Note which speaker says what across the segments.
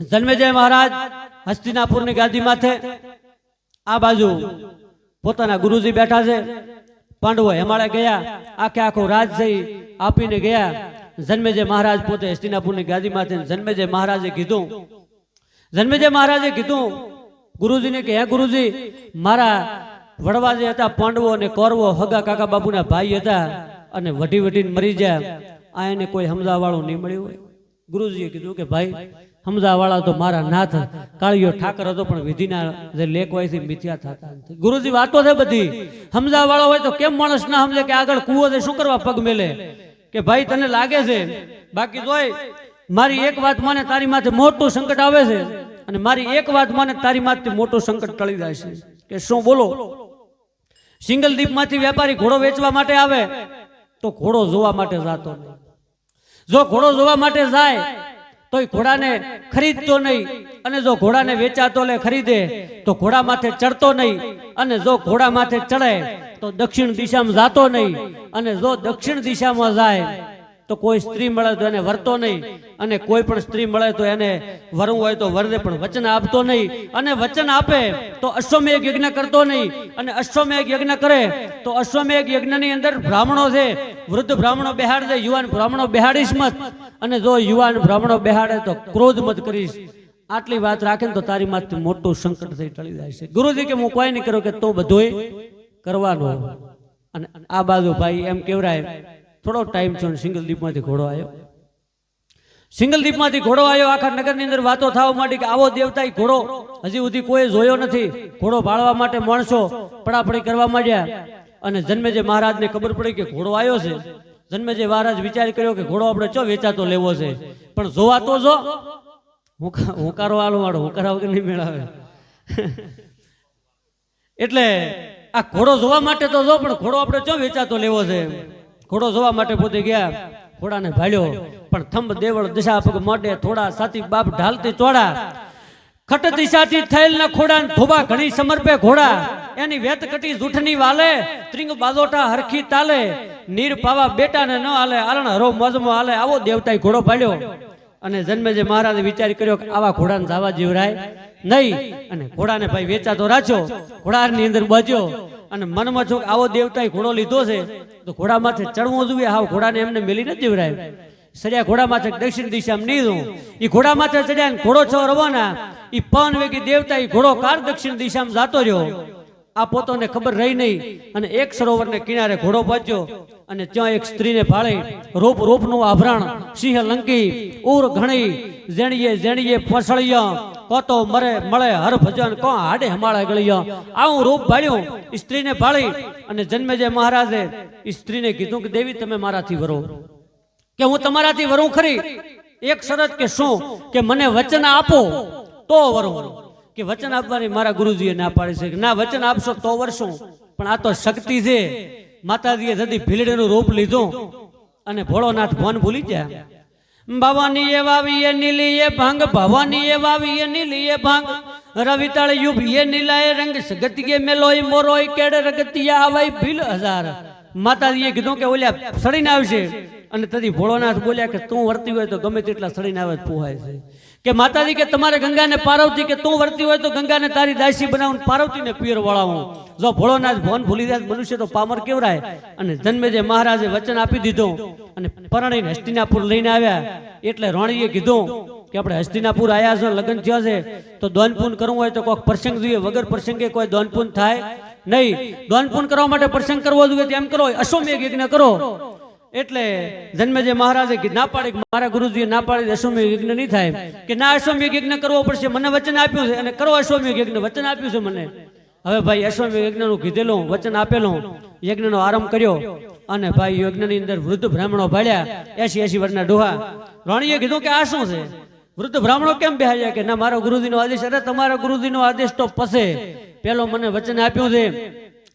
Speaker 1: જન્મેજય મહારાજ, હસ્તિનાપુરની ગાદી માથે. આ બાજુ પોતાના ગુરુજી બેઠા છે. પાંડવો હેમાળે ગયા, આખે આખો રાજ જઈ આપીને ગયા. જન્મેજય મહારાજ પોતે હસ્તિનાપુરની ગાદી માથે જન્મેજય મહારાજે કીધું. જન્મેજય મહારાજે કીધું, ગુરુજીને કે, હે ગુરુજી, મારા વડવા જે હતા પાંડવો અને કૌરવો હગા કાકા બાપુના ભાઈ હતા અને વઢી વઢીને મરી જાય આ એને કોઈ હમદાવાળું નહીં મળ્યું હોય. ગુરુજીએ કીધું કે, ભાઈ હમદાવાળા તો મારા નાથ કાળીઓ ઠાકર હતો, પણ વિધિના જે લેખ હોય છે મિથ્યા થતા ગુરુજી, વાતો છે બધી. હમદાવાળો હોય તો કેમ માણસ ના સમજે કે આગળ કૂવો છે, શું કરવા પગ મેલે? કે ભાઈ, તને લાગે છે? બાકી જોય મારી એક વાત માને, તારી માથે મોટું સંકટ આવે છે. અને મારી એક વાત માને, તારી માથે મોટું સંકટ ટળી જાય છે. કે શું બોલો? સિંગલ દીપમાંથી વેપારી ઘોડો વેચવા માટે આવે, તો ઘોડો જોવા માટે જાતો જો ઘોડો જોવા માટે જાય તો એ ઘોડાને ખરીદતો નહીં. અને જો ઘોડાને વેચાતો લે, ખરીદે, તો ઘોડા માથે ચડતો નહીં. અને જો ઘોડા માથે ચડે, તો દક્ષિણ દિશામાં જાતો નહીં. અને જો દક્ષિણ દિશામાં જાય, તો કોઈ સ્ત્રી મળે તો એને વરતો નહીં. અને કોઈ પણ સ્ત્રી મળે તો એને વરવું હોય તો વરદે પણ વચન આપતો નહીં. અને વચન આપે, તો અશ્વમેઘ યજ્ઞ કરતો નહીં. અને અશ્વમેઘ યજ્ઞ કરે, તો અશ્વમેઘ યજ્ઞની અંદર બ્રાહ્મણો છે. વૃદ્ધ બ્રાહ્મણો બેહાડ દે યુવાન બ્રાહ્મણો બેહાડીશ મત. અને જો યુવાન બ્રાહ્મણો બેહાડે તો ક્રોધ મત કરીશ. આટલી વાત રાખે ને તો તારી માથે મોટું સંકટ થઈ ટળી જાય છે. ગુરુજી કે, હું કોઈ નહીં કરું કે તો બધુંય કરવાનું. અને આ બાજુ ભાઈ એમ કેવરાય થોડો ટાઈમ છે સિંગલ દીપમાંથી ઘોડો આવ્યો સિંગલ દીપમાંથી ઘોડો આવ્યો આખા નગરની અંદર વાતો થવા માંડી કે, આવો દેવતા ઘોડો. હજી સુધી કોઈ જોયો નથી. ઘોડો ભાળવા માટે માણસો પડાપડી કરવા માંડ્યા. અને જન્મે જે મહારાજને ખબર પડી કે ઘોડો આવ્યો છે. જન્મેજે મહારાજ વિચાર કર્યો કે ઘોડો આપણે ચો વેચાતો લેવો છે? પણ જોવા તો જો હુંકા- હુંકારો આલો વાળો હુંકારા વગર નહીં મેળાવે એટલે આ ઘોડો જોવા માટે તો જો, પણ ઘોડો આપણે ચો વેચાતો લેવો છે? ઘોડો જોવા માટે પોતે ગયા, ઘોડાને ભાળ્યો. પણ થંભ દેવળ દિશા પગ મોઢે થોડા સાથી બાપ ઢાલતી ચોડા. ખટ દિશાથી થયેલ ના ખોડા થોબા ઘણી સમર્પે ઘોડા. એની વેત કટી જૂઠની વાલે, ત્રિંગ બાજોટા હરખી તાલે, નીર પાવા બેટા ને હાલે, આલણ હરો મોજમાં હાલે, આવો દેવતાએ ઘોડો પાડ્યો. અને જન્મે જે મહારાજે વિચાર કર્યો કે આવા ઘોડાને જાવા જીવરાય નહીં. અને ઘોડાને ભાઈ વેચાતો રાખ્યો, ઘોડાની અંદર બાજ્યો. અને મનમાં છો આવો દેવતાએ ઘોડો લીધો છે, તો ઘોડા માથે ચડવું જોઈએ. હાવ ઘોડાને એમને મેલી ન જીવરાય. સરિયા ઘોડા માથે દક્ષિણ દિશામાં નહીં રહું ઈ ઘોડા માથે ચડ્યા ઘોડો છો રવાના ઈ પવન વેગી દેવતા એ ઘોડો કાર દક્ષિણ દિશામાં જતો રહ્યો. આ પોતોને ખબર રહી નહીં. અને એક સરોવરને કિનારે ઘોડો પહોંચ્યો અને ત્યાં એક સ્ત્રીને ભાળી રૂપ રૂપનું આભરણ સિંહ લંકી ઉર ઘણી જેણીએ જેણીએ ફસળિયા. કોતો મરે મળે હર ભજન, કો હાડે હમાળે ગળિયા. આવું રૂપ ભાળ્યું સ્ત્રીને ભાળી અને જન્મે જે મહારાજે સ્ત્રીને કીધું કે, દેવી, તમે મારાથી વરો. કે હું તમારાથી વરું ખરી? એક શરત કે શું? કે મને વચન આપો, તો વરું. કે વચન આપવાની મારા ગુરુજીએ ના પાડી છે. કે ના, વચન આપશો તો વર્ષો પણ આ તો શક્તિ છે. માતાજીએ જદી ભીલડીનું રૂપ લીધું અને ભોળોનાથ ભવન ભૂલી ગયા. ભવાની એ વાવી એ નીલી ભાંગ, ભવાની એ વાવી એ નીલી ભાંગ. રવિતાળ યુભ એ રંગ, સગતિએ મેલોય, મોરોય કેડ રગતિયા આવાય ભીલ હજાર. માતાજીએ કીધું કે ઓલ્યા સડીને આવશે અને તેથી ભોળોનાથ બોલ્યા કે તું વર્તી હોય તો ગમે તેટલા સડીને આવે પોહાય છે. કે માતાજી કે તમારે ગંગાને પાર્વતી કે તું વર્તી હોય તો ગંગાને તારી દાસી બનાવું, પાર્વતીને પિયર વળાવું જો ભોળોનાથ ભવન ભૂલી જાય મનુષ્ય તો પામર કેવરાય? અને જન્મે જે મહારાજે વચન આપી દીધું અને પરણીને હસ્તિનાપુર લઈને આવ્યા. એટલે રોણીએ કીધું કે આપણે હસ્તિનાપુર આવ્યા છો, લગ્ન થયો છે, તો દોનપૂન કરવું હોય તો કોઈક પ્રસંગ જોઈએ. વગર પ્રસંગે કોઈ દોનપૂન થાય નહીં. દોનપૂન કરવા માટે પ્રસંગ કરવો જોઈએ તેમ કરો, અશ્વમેઘ યજ્ઞ કરો. એટલે જન્મેજે મહારાજે કીધું, ના પાડી મારા ગુરુજીએ ના પાડી અશ્વમી યજ્ઞ નહીં થાય. કે ના અશ્વમી યજ્ઞ કરવો પડશે મને વચન આપ્યું છે અને કરો અશ્વમેઘ યજ્ઞ વચન આપ્યું છે મને. હવે ભાઈ અશ્વમેઘ યજ્ઞનું કીધેલું વચન આપેલું યજ્ઞનો આરંભ કર્યો અને ભાઈ યજ્ઞની અંદર વૃદ્ધ બ્રાહ્મણો ભાળ્યા એસી એસી વર્ષના ડોહા. રાણીએ કીધું કે આ શું છે? વૃદ્ધ બ્રાહ્મણો કેમ બેહાડ્યા કે ના મારો ગુરુજીનો આદેશ અરે તમારા ગુરુજીનો આદેશ તો પસે પેલો મને વચન આપ્યું છે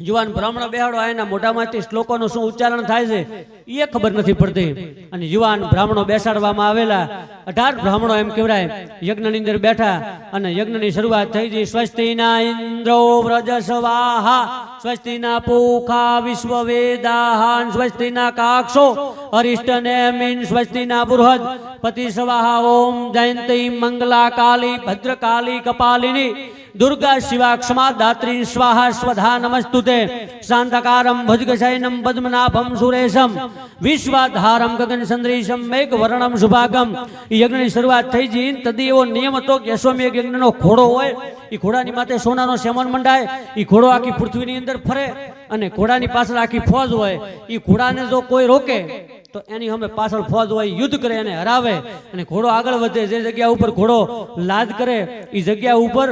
Speaker 1: યુવાન બ્રાહ્મણ બેહાડો એના મોઢામાંથી શ્લોકોનું શું ઉચ્ચારણ થાય છે એ ખબર નથી પડતી. અને યુવાન બ્રાહ્મણો બેસાડવામાં આવેલા, અઢાર બ્રાહ્મણો એમ કહેવાય, યજ્ઞની અંદર બેઠા અને યજ્ઞની શરૂઆત થઈ ગઈ, સ્વસ્તિના ઇન્દ્રો વ્રજ સ્વાહા સ્વસ્તિના પૂખા વિશ્વવેદાહાન સ્વસ્તિના કાક્ષો અરિષ્ટનેમિન સ્વસ્તિના બૃહદ, પતિ સ્વાહા, ઓમ જયંતી મંગલા કાલી ભદ્રકાલી, કપાલિની દુર્ગા શિવાક્ષમા દાત્રી સ્વાહા સ્વધા નમસ્તુતે શાંતકારમ ભુજગશયનમ પદ્મનાભમ સુરેશમ વિશ્વાધારમ મેઘ વર્ણમ શુભાગમ યજ્ઞની શરૂઆત થઈ જઈ તદી એવો નિયમ હતો કે અશ્વમેઘ યજ્ઞનો ઘોડો હોય એ ઘોડાની માથે સોનાનો સેમન મંડાય એ ઘોડો આખી પૃથ્વીની અંદર ફરે અને ઘોડાની પાછળ આખી ફોજ હોય એ ઘોડાને જો કોઈ રોકે, તો એની અમે પાછળ ફોજ હોય, યુદ્ધ કરે અને હરાવે. અને ઘોડો આગળ વધે, જે જગ્યા ઉપર ઘોડો લાદ કરે એ જગ્યા ઉપર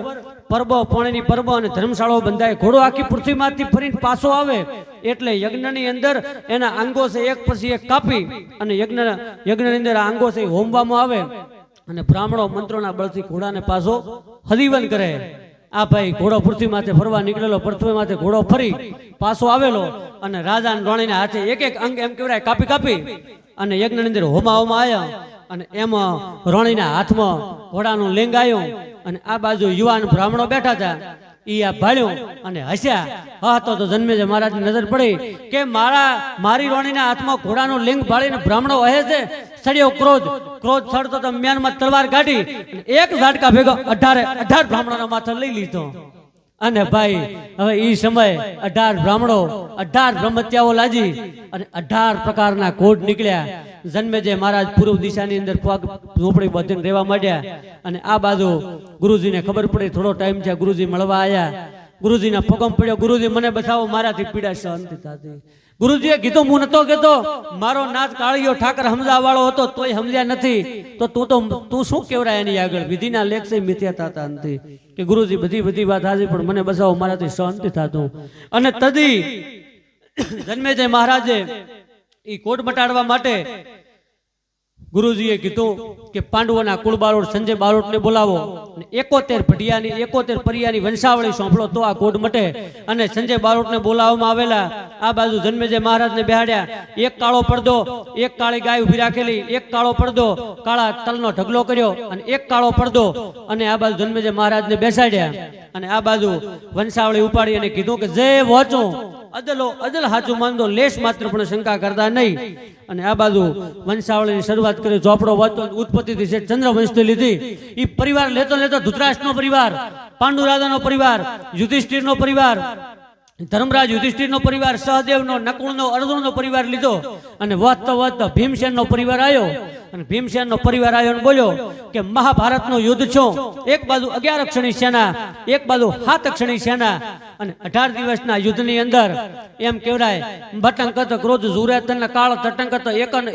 Speaker 1: પરબો, પાણીની પરબો અને ધર્મશાળાઓ બંધાય. ઘોડો આખી પૃથ્વીમાંથી ફરીને પાછો આવે એટલે યજ્ઞની અંદર એના આંગો છે એક પછી એક કાપી અને યજ્ઞ, યજ્ઞની અંદર આ અંગો છે હોમવામાં આવે અને બ્રાહ્મણો મંત્રોના બળથી ઘોડાને પાછો હરિવન કરે. આ ભાઈ ઘોડો પૃથ્વી માથે ફરવા નીકળેલો પૃથ્વી માથે ઘોડો ફરી પાછો આવેલો અને રાજા રાણીના હાથે એક એક અંગ એમ કહેવાય, કાપી કાપી અને યજ્ઞની અંદર હોમા હોમા આવ્યા અને એમાં રાણીના હાથમાં ઘોડાનું લિંગ આવ્યું અને આ બાજુ યુવાન બ્રાહ્મણો બેઠા હતા. ઈ આ ભાળ્યો અને હસ્યા. હા, તો તો જન્મે છે. મહારાજની નજર પડી કે મારા, મારી રોણીના હાથમાં ઘોડાનું લિંગ ભાળીને બ્રાહ્મણો હે છે. સડ્યો ક્રોધ. ક્રોધ સડતો તો મ્યાનમાં તલવાર કાઢી એક ઝાટકા ભેગો અઢારે, અઢાર બ્રાહ્મણોના માથો લઈ લીધો. અને ભાઈ, હવે ઈ સમય અઢાર બ્રાહ્મણો, અઢાર બ્રહ્મત્યાઓ લાજી અને અઢાર પ્રકારના કોડ નીકળ્યા. જન્મે જે મહારાજ પૂર્વ દિશાની અંદર ઝોપડી બધીને રહેવા માંડ્યા. અને આ બાજુ ગુરુજીને ખબર પડી, થોડો ટાઈમ છે ગુરુજી મળવા આવ્યા ગુરુજીના પગમ પડ્યો. ગુરુજી, મને બતાવો મારાથી પીડા શાંતિ થતી. ગુરુજીએ કીધું હું નતો કહેતો. મારો નાથ કાળીયો ઠાકર સમજા વાળો હતો, તોય સમજ્યા નથી. તો તું તો, તું શું કેવરાય એની આગળ? વિધિના લેખ છે મિથ્યા થતા નથી કે ગુરુજી, બધી બધી વાત હાજી, પણ મને બસાવો, મારાથી શાંતિ થતું. અને તદી જન્મે જય મહારાજે એ કોટ મટાડવા માટે ગુરુજીએ કીધું કે પાંડવોના કુળ બારોટ સંજય બારોટને બોલાવો એકોતેર ભટિયાની એકોતેર પરિયાની વંશાવળી સોંપડો તો આ કોડ મટે. અને સંજય બારોટને બોલાવવામાં આવેલા આ બાજુ જન્મેજય મહારાજને બેહાડ્યા. એક કાળો પડદો, એક કાળી ગાય ઊભી રાખેલી, એક કાળો પડદો, કાળા તલનો ઢગલો કર્યો અને એક કાળો પડદો અને આ બાજુ જન્મેજય મહારાજને બેસાડ્યા. અને આ બાજુ વંશાવળી ઉપાડી અને કીધું કે જે વોચો અદલો અદલ હાચું માનતો, લેશ માત્ર પણ શંકા કરતા નહીં. અને આ બાજુ વંશાવળીની શરૂઆત કરી ચોપડો વાંચતો ઉત્પત્તિથી છે ચંદ્રવંશથી લીધી. એ પરિવાર લેતો લેતો ધૃતરાષ્ટ્રનો પરિવાર પાંડુ રાજાનો પરિવાર, યુધિષ્ઠિરનો પરિવાર ધર્મરાજ યુધિષ્ઠિરનો પરિવાર, સહદેવનો, નકુળનો, અર્જુનનો પરિવાર લીધો અને વધતો વધતો ભીમસેનનો પરિવાર આવ્યો અને ભીમસેનનો પરિવાર આવ્યો અને બોલ્યો કે મહાભારતનું યુદ્ધ છો. એક બાજુ અગિયાર ક્ષણી સેના, એક બાજુ સાત ક્ષણી સેના અને અઢાર દિવસના યુદ્ધની અંદર એમ કેવડાય બટંકત ક્રોધ ઝુરેતન કાળ તટંકત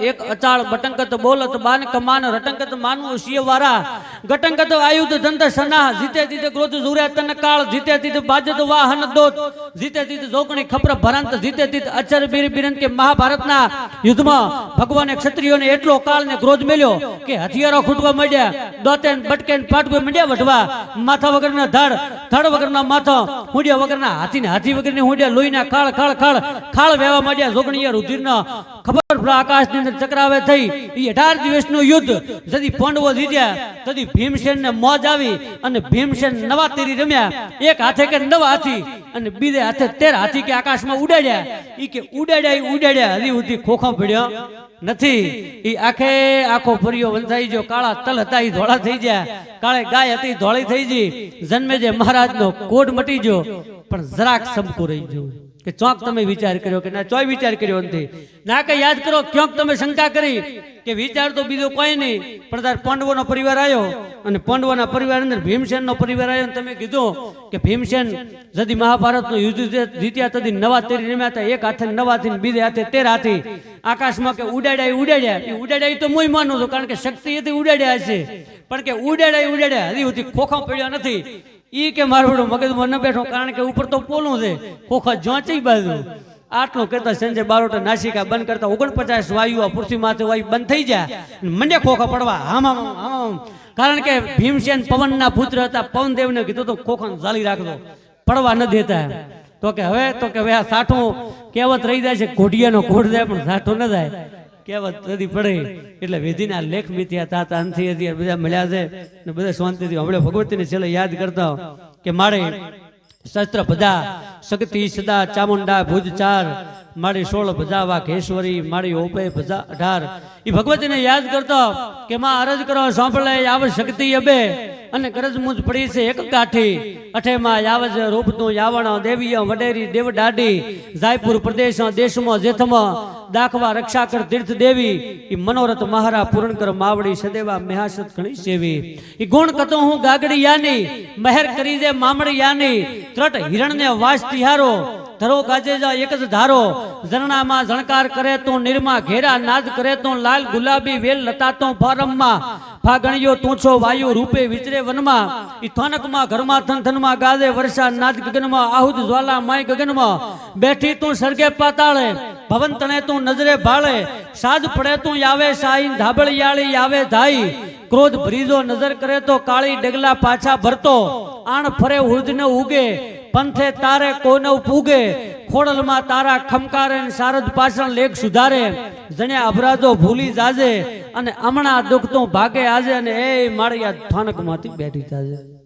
Speaker 1: એક અચાળ બટંકત બોલત બાન કમાન રટંકત માનવું સિંહ વારા ગટંકત આયુધ દંત સના, જીતે જીતે ક્રોધ ઝુરેતન કાળ જીતે જીતે બાજત વાહન દોત. જીતે જીતે જોકણી ખપર ભરંત, જીતે જીતે અચર બીર બિરંત કે મહાભારતના યુદ્ધમાં ભગવાને ક્ષત્રિયોને એટલો કાળ ને ક્રોધ મેલ્યો કે હથિયારો ખૂટવા માંડ્યા દોતે બટકે પાટવે માંડ્યા વઢવા, માથા વગરના ધડ ધડ વગરના માથો, હુંડિયા વગરના હાથી ને હાથી વગરની હુંડિયા, લોહીના ખાળ ખાળ ખાળ ખાળ વહેવા માંડ્યા, જોગણીયા રુધિરના ખબર આકાશની અંદર ચક્રાવે થઈ. એ અઢાર દિવસનું યુદ્ધ. જદી પાંડવો જીત્યા તદી ભીમસેન ને મોજ આવી અને ભીમસેન નવા તીરી રમ્યા. એક હાથે કે નવા હાથી અને બીજે હાથે તેર હાથી કે આકાશમાં ઉડાડ્યા. એ કે ઉડાડ્યા ઉડાડ્યા. હજી સુધી ખોખો પડ્યો નથી. એ આખે આખો ફરિયો વંધાઈ ગયો. કાળા તલ હતા એ ધોળા થઈ ગયા. કાળે ગાય હતી, ધોળી થઈ ગઈ. જન્મે જે મહારાજનો કોટ મટી ગયો. પણ જરાક સમકું રહી ગયું. કે ચોક તમે વિચાર કર્યો કે ના, ચોય વિચાર કર્યો નથી. ના કે યાદ કરો, ક્યાંક તમે શંકા કરી કે વિચાર તો બીજો કોઈ નહીં, પણ તાર પાંડવોનો પરિવાર આવ્યો અને પાંડવોના પરિવાર અંદર ભીમસેનનો પરિવાર આવ્યો તમે કીધું કે ભીમસેન જદી મહાભારતનું યુદ્ધ જીત્યા તદી નવા તેરી રમ્યા એક હાથે નવા હાથી બીજે હાથે તેર હાથી. આકાશમાં કે ઉડાડ્યા ઉડાડ્યા, એ ઉડાડ્યા તો હું માનું છું, કારણ કે શક્તિ એથી ઉડાડ્યા હશે. પણ કે ઉડાડ્યા ઉડાડ્યા, હજી સુધી ખોખો પડ્યો નથી. ઈ કે મારું મગજમાં ન બેઠો, કારણ કે ઉપર તો પોલું છે. ખોખા જોચી બાજુ. આટલું કરતા સંજય બારોટા નાસિકા બંધ કરતા ઓગણપચાસ વાયુ આ પૃથ્વી માથે વાયુ બંધ થઈ જાય. મને ખોખા પડવા, હામા આમ. કારણ કે ભીમસેન પવનના પુત્ર હતા, પવનદેવને કીધું તો ખોખાને ઝાલી રાખજો. પડવા ન દેતા. તો કે હવે, તો કે હવે આ સાઠું કહેવત રહી જાય છે, ઘોડિયાનો ઘોડ જાય, પણ સાઠું ન જાય. કહેવત નથી પડી. એટલે વિધિના લેખ મિથ્યા તા અંથી હતી બધા મળ્યા છે. ને બધા શાંતિથી હમણાં ભગવતીને છેલ્લે યાદ કરતા કે મારે શસ્ત્ર બધા શક્તિ સદા ચામુંડા ભુજ ચાર મારી સોળ ભજાવા કેશ્વરી મારી ઓપે ભજા અઢાર. એ ભગવતીને યાદ કરતો કે માં અરજ કરો, સાંભળે, આવ શક્તિ અબે. અને ગરજ મુજ પડી છે એક કાઠી અઠેમાં યાવજ રૂપતું યાવણ, દેવીય વડેરી દેવ દાડી જાયપુર પ્રદેશ, દેશમાં જેથમાં દાખવા રક્ષા કર તીર્થ દેવી. ઈ મનોરથ મહારા પૂરણ કર માવડી સદેવા મેહાસત ઘણી સેવી. ઈ ગુણ કતો હું ગાગડી યાની મહેર કરી દે મામડી યાની ત્રટ હિરણને વાસ તિહારો. ધરો ગાજેજા એક જ ધારો. ઝરણામાં ઝણકાર કરે તો નિરમા ઘેરા નાદ કરે તો લાલ ગુલાબી વેલ લતા તો ફારમમાં. ફાગણિયો તૂંછો વાયુ રૂપે વિચરે વનમાં. ઈ થાનકમાં ઘરમાં થન થનમાં ગાજે વર્ષા નાદ ગગનમાં. આહુદ જ્વાલા માય ગગનમાં. બેઠી તું સરગે પાતાળે. ભવન તણે તું નજરે ભાળે. સાજ પડે તું આવે સાઈન, ધાબળિયાળી આવે ધાઈ. ક્રોધ ભરીજો નજર કરે તો કાળી ડગલા પાછા ભરતો. આણ ફરે ઉર્જને ઉગે. પંથે તારે કોનવ પૂગે, ખોડલમાં તારા ખમકારે શારદ પાષણ લેખ સુધારે, જણે અભરાજો ભૂલી જાજે, અને હમણાં દુઃખ તો ભાગે આજે, અને એ મારી આ થાનકમાંથી બેઠી જાજે.